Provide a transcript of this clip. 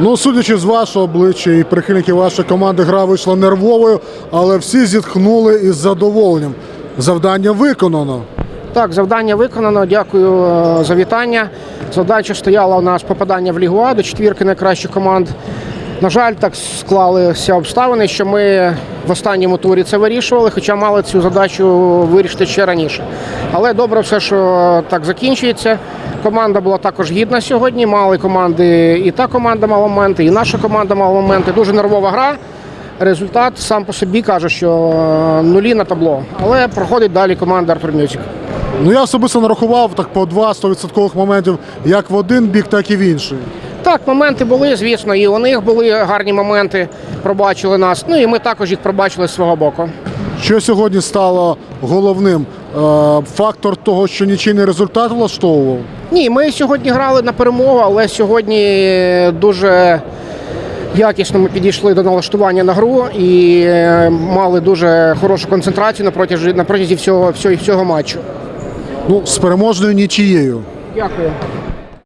Ну, судячи з вашого обличчя і прихильників вашої команди, гра вийшла нервовою, але всі зітхнули із задоволенням. Завдання виконано. Так, завдання виконано. Дякую е, за вітання. Задача стояла у нас попадання в Лігу до четвірки найкращих команд. На жаль, так склалися обставини, що ми в останньому турі це вирішували, хоча мали цю задачу вирішити ще раніше. Але добре все, що так закінчується. Команда була також гідна сьогодні. Мали команди, і та команда мала моменти, і наша команда мала моменти. Дуже нервова гра. Результат сам по собі каже, що нулі на табло. Але проходить далі команда Артур Мюзик. Ну я особисто нарахував так по два 100% моментів як в один бік, так і в інший. Так, моменти були, звісно, і у них були гарні моменти, пробачили нас. Ну і ми також їх пробачили з свого боку. Що сьогодні стало головним? Е, Фактор того, що нічийний результат влаштовував. Ні, ми сьогодні грали на перемогу, але сьогодні дуже якісно ми підійшли до налаштування на гру і е, мали дуже хорошу концентрацію на протязі, на протязі всього, всього, всього матчу. Ну, з переможною нічією. Дякую.